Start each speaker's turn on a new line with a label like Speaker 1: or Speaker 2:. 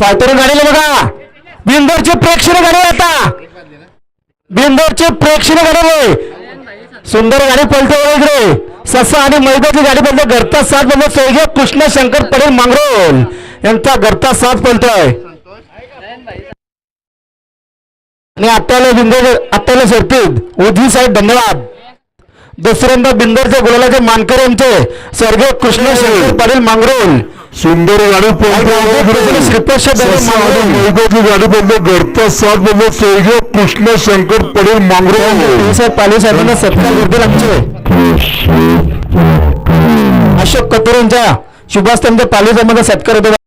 Speaker 1: Fighter गाडीला बघा. बिंदोरचे प्रेक्षण गाडी आता. बिंदोरचे प्रेक्षण गाडी सुंदर गाडी पलटे इकडे. ससा आणि मैदाची गाडी बदल घरचा साथ बदल सोयगे कृष्ण शंकर पडेल मांगरोल यांचा घरचा साथ पलतोय आणि आत्ताला बिंदोर आपल्याला सोडतील. उजवी साहेब धन्यवाद. दुसऱ्यांदा बिंदरच्या जे मानकर यांचे. स्वर्गीय कृष्ण शंकर पाटील मांगरोल
Speaker 2: सुंदर गाडी मैदाची गाडी पडते घरचा साथ म्हणजे स्वर्गीय कृष्ण शंकर पडेल मांगरो
Speaker 1: साहेब पाले साहेबांना सत्कार करतील आमचे अशोक कतूर यांच्या शुभास्तांच्या पाले साहेबांना सत्कार होतो.